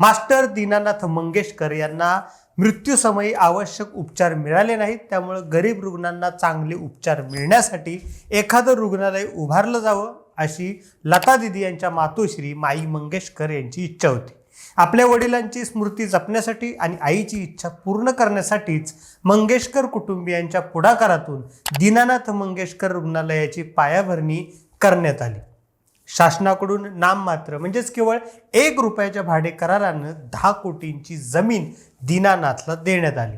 Master Dinanath Mangeshkar यांना मृत्यूसमयी आवश्यक उपचार मिळाले नाहीत. त्यामुळे गरीब रुग्णांना चांगले उपचार मिळण्यासाठी एखादं रुग्णालय उभारलं जावं अशी लता दिदी यांच्या मातोश्री माई मंगेशकर यांची इच्छा होती. आपल्या वडिलांची स्मृती जपण्यासाठी आणि आईची इच्छा पूर्ण करण्यासाठीच मंगेशकर कुटुंबियांच्या पुढाकारातून दीनानाथ मंगेशकर रुग्णालयाची पायाभरणी करण्यात आली. शासनाकडून नाममात्र म्हणजेच केवळ एक रुपयाच्या भाडे करारानं दहा कोटींची जमीन दीनानाथला देण्यात आली.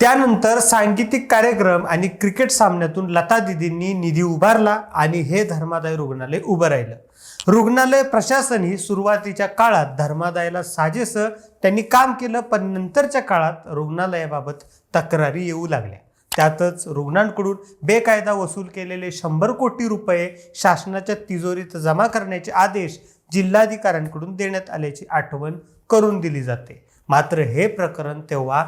त्यानंतर सांगीतिक कार्यक्रम आणि क्रिकेट सामन्यातून लता दिदींनी निधी उभारला आणि हे धर्मादाय रुग्णालय उभं राहिलं. रुग्णालय प्रशासन ही सुरुवातीच्या काळात धर्मादायला साजेसं त्यांनी काम केलं पण नंतरच्या काळात रुग्णालयाबाबत तक्रारी येऊ लागल्या. त्यातच रुग्णांकडून बेकायदा वसूल केलेले शंभर कोटी रुपये शासनाच्या तिजोरीत जमा करण्याचे आदेश जिल्हाधिकाऱ्यांकडून देण्यात आल्याची आठवण करून दिली जाते. मात्र हे प्रकरण तेव्हा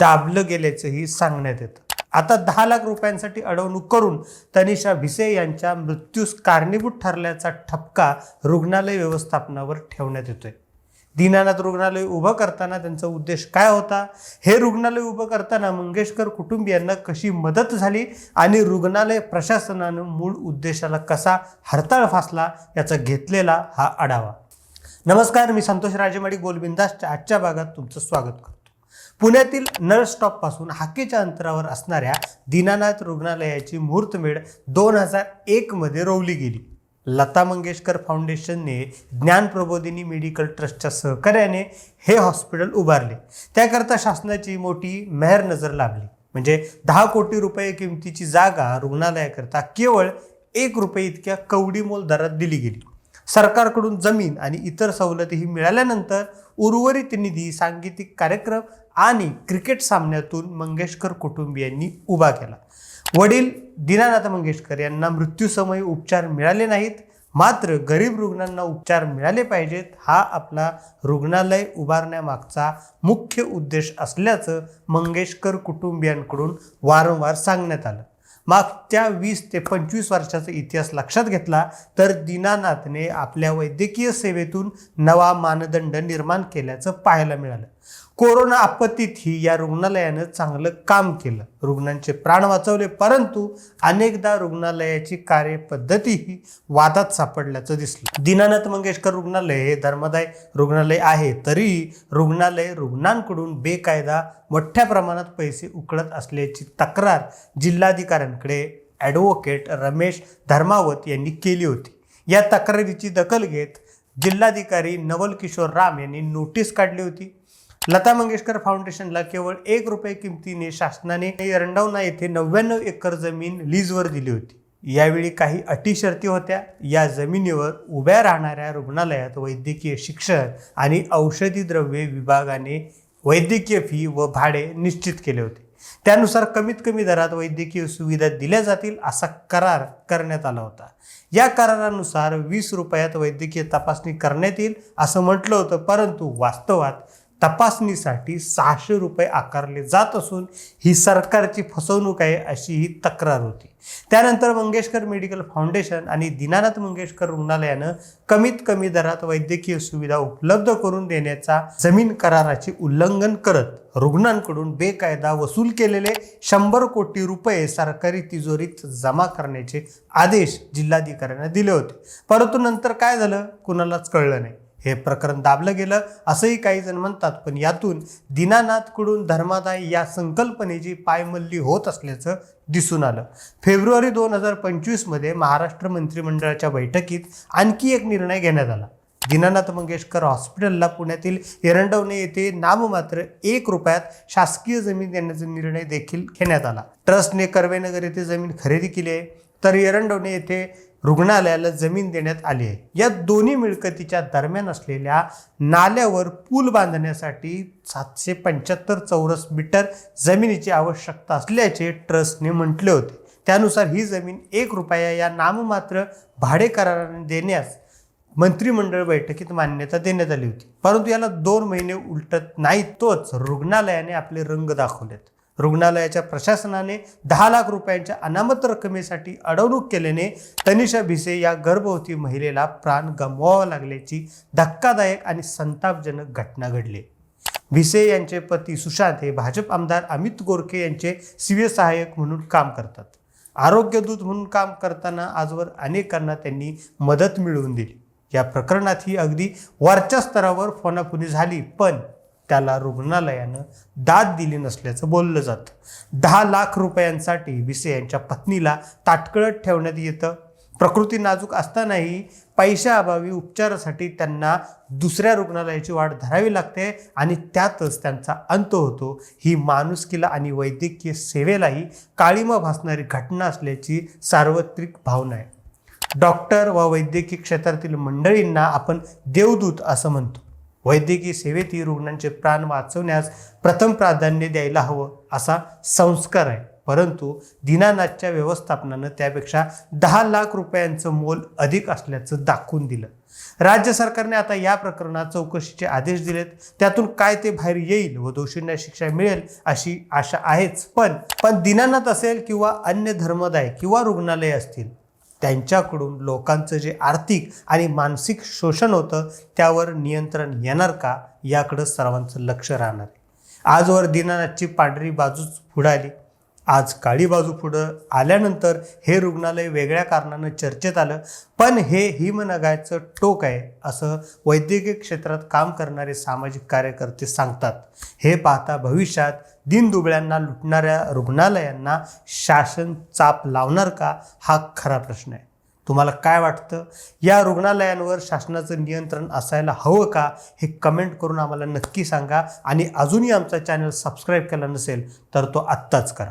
दाबलं गेल्याचंही सांगण्यात येतं. आता दहा लाख रुपयांसाठी अडवणूक करून तनिषा भिसे यांच्या मृत्यूस कारणीभूत ठरल्याचा ठपका रुग्णालय व्यवस्थापनावर ठेवण्यात येतोय. दीनानाथ रुग्णालय उभं करताना त्यांचा उद्देश काय होता? हे रुग्णालय उभं करताना मंगेशकर कुटुंबियांना कशी मदत झाली आणि रुग्णालय प्रशासनानं मूळ उद्देशाला कसा हरताळ फासला याचा घेतलेला हा आढावा. नमस्कार मी संतोष राजेमाडी गोलबिंदासच्या आजच्या भागात तुमचं स्वागत करतो. पुण्यातील नळ स्टॉपपासून हाकेच्या अंतरावर असणाऱ्या दीनानाथ रुग्णालयाची मुहूर्तमेढ दोन हजार एकमध्ये रोवली गेली. लता मंगेशकर फाउंडेशनने ज्ञान प्रबोधिनी मेडिकल ट्रस्टच्या सहकार्याने हे हॉस्पिटल उभारले. त्याकरता शासनाची मोठी मेहर नजर लागली. म्हणजे दहा कोटी रुपये किमतीची जागा रुग्णालयाकरता केवळ एक रुपये इतक्या कवडीमोल दरात दिली गेली. सरकारकडून जमीन आणि इतर सवलतीही मिळाल्यानंतर उर्वरित निधी सांगीतिक कार्यक्रम आणि क्रिकेट सामन्यातून मंगेशकर कुटुंबियांनी उभा केला. वडील दीनानाथ मंगेशकर यांना मृत्यूसमयी उपचार मिळाले नाहीत. मात्र गरीब रुग्णांना उपचार मिळाले पाहिजेत हा आपला रुग्णालय उभारण्यामागचा मुख्य उद्देश असल्याचं मंगेशकर कुटुंबियांकडून वारंवार सांगण्यात आलं. मागच्या वीस ते पंचवीस वर्षाचा इतिहास लक्षात घेतला तर दीनानाथने आपल्या वैद्यकीय सेवेतून नवा मानदंड निर्माण केल्याचं पाहायला मिळालं. कोरोना आपत्तीतही या रुग्णालयानं चांगलं काम केलं. रुग्णांचे प्राण वाचवले परंतु अनेकदा रुग्णालयाची कार्यपद्धतीही वादात सापडल्याचं दिसलं. दीनानाथ मंगेशकर रुग्णालय हे धर्मदाय रुग्णालय आहे तरीही रुग्णालय रुग्णांकडून बेकायदा मोठ्या प्रमाणात पैसे उकळत असल्याची तक्रार जिल्हाधिकाऱ्यांकडे ॲडव्होकेट रमेश धर्मावत यांनी केली होती. या तक्रारीची दखल घेत जिल्हाधिकारी नवल किशोर राम यांनी नोटीस काढली होती. लता मंगेशकर फाउंडेशनला केवळ एक रुपये किमतीने शासनाने एरंडवना येथे नव्याण्णव एकर जमीन लीजवर दिली होती. यावेळी काही अटी शर्ती होत्या. या जमिनीवर उभ्या राहणाऱ्या रुग्णालयात वैद्यकीय शिक्षण आणि औषधी द्रव्ये विभागाने वैद्यकीय फी व भाडे निश्चित केले होते. त्यानुसार कमीत कमी दरात वैद्यकीय सुविधा दिल्या जातील असा करार करण्यात आला होता. या करारानुसार वीस रुपयात वैद्यकीय तपासणी करण्यात येईल असं म्हटलं होतं परंतु वास्तवात तपासणीसाठी सहाशे रुपये आकारले जात असून ही सरकारची फसवणूक आहे अशी ही तक्रार होती. त्यानंतर मंगेशकर मेडिकल फाउंडेशन आणि दीनानाथ मंगेशकर रुग्णालयानं कमीत कमी दरात वैद्यकीय सुविधा उपलब्ध करून देण्याचा जमीन कराराचे उल्लंघन करत रुग्णांकडून बेकायदा वसूल केलेले शंभर कोटी रुपये सरकारी तिजोरीत जमा करण्याचे आदेश जिल्हाधिकाऱ्यांना दिले होते. परंतु नंतर काय झालं? कुणालाच कळलं नाही. हे प्रकरण दाबलं गेलं असंही काही जण म्हणतात. पण यातून दीनानाथकडून धर्मादाय या संकल्पनेची पायमल्ली होत असल्याचं दिसून आलं. फेब्रुवारी दोन हजार पंचवीसमध्ये महाराष्ट्र मंत्रिमंडळाच्या बैठकीत आणखी एक निर्णय घेण्यात आला. दीनानाथ मंगेशकर हॉस्पिटलला पुण्यातील एरंडवणे येथे नाममात्र एक रुपयात शासकीय जमीन देण्याचा निर्णय देखील घेण्यात आला. ट्रस्टने कर्वेनगर येथे जमीन खरेदी केली आहे. तर एरंडवणे येथे रुग्णालयाला जमीन देण्यात आली आहे. या दोन्ही मिळकतीच्या दरम्यान असलेल्या नाल्यावर पूल बांधण्यासाठी सातशे पंच्याहत्तर चौरस मीटर जमिनीची आवश्यकता असल्याचे ट्रस्टने म्हटले होते. त्यानुसार ही जमीन एक रुपया या नाममात्र भाडे कराराने देण्यास मंत्रिमंडळ बैठकीत मान्यता देण्यात आली होती. परंतु याला दोन महिने उलटत नाही तोच रुग्णालयाने आपले रंग दाखवलेत. रुग्णालयाच्या प्रशासनाने दहा लाख रुपयांच्या अनामत रकमेसाठी अडवणूक केल्याने तनिषा भिसे या गर्भवती महिलेला प्राण गमवावा लागल्याची धक्कादायक आणि संतापजनक घटना घडली. भिसे यांचे पती सुशांत हे भाजप आमदार अमित गोरखे यांचे सिव्य सहाय्यक म्हणून काम करतात. आरोग्यदूत म्हणून काम करताना आजवर अनेकांना त्यांनी मदत मिळवून दिली. या प्रकरणात ही अगदी वरच्या स्तरावर फोनाफुनी झाली पण त्याला रुग्णालयानं दाद दिली नसल्याचं बोललं जातं. दहा लाख रुपयांसाठी बिसे यांच्या पत्नीला ताटकळत ठेवण्यात येतं. प्रकृती नाजूक असतानाही पैशाअभावी उपचारासाठी त्यांना दुसऱ्या रुग्णालयाची वाट धरावी लागते आणि त्यातच त्यांचा अंत होतो. ही माणुसकीला आणि वैद्यकीय सेवेलाही काळीमा भासणारी घटना असल्याची सार्वत्रिक भावना आहे. डॉक्टर व वैद्यकीय क्षेत्रातील मंडळींना आपण देवदूत असं म्हणतो. वैद्यकीय सेवेतही रुग्णांचे प्राण वाचवण्यास प्रथम प्राधान्य द्यायला हवं असा संस्कार आहे. परंतु दीनानाथच्या व्यवस्थापनानं त्यापेक्षा दहा लाख रुपयांचं मोल अधिक असल्याचं दाखवून दिलं. राज्य सरकारने आता या प्रकरणात चौकशीचे आदेश दिलेत. त्यातून काय ते बाहेर येईल व दोषींना शिक्षा मिळेल अशी आशा आहेच. पण पण दीनानाथ असेल किंवा अन्य धर्मदाय किंवा रुग्णालय असतील त्यांच्याकडून लोकांचं जे आर्थिक आणि मानसिक शोषण होतं त्यावर नियंत्रण येणार का? याकडं सर्वांचं लक्ष राहणार आहे. आजवर दीनानाथची पांढरी बाजूच पुढाली आज काळी बाजू पुढं आल्यानंतर हे रुग्णालय वेगळ्या कारणानं चर्चेत आलं पण हे हिमनगायचं टोक आहे असं वैद्यकीय क्षेत्रात काम करणारे सामाजिक कार्यकर्ते सांगतात. हे पाहता भविष्यात दिनदुबळ्यांना लुटणाऱ्या रुग्णालयांना शासन चाप लावणार का? हा खरा प्रश्न आहे. तुम्हाला काय वाटतं? या रुग्णालयांवर शासनाचं नियंत्रण असायला हवं का? हे कमेंट करून आम्हाला नक्की सांगा. आणि अजूनही आमचा चॅनल सबस्क्राईब केला नसेल तर तो आत्ताच करा.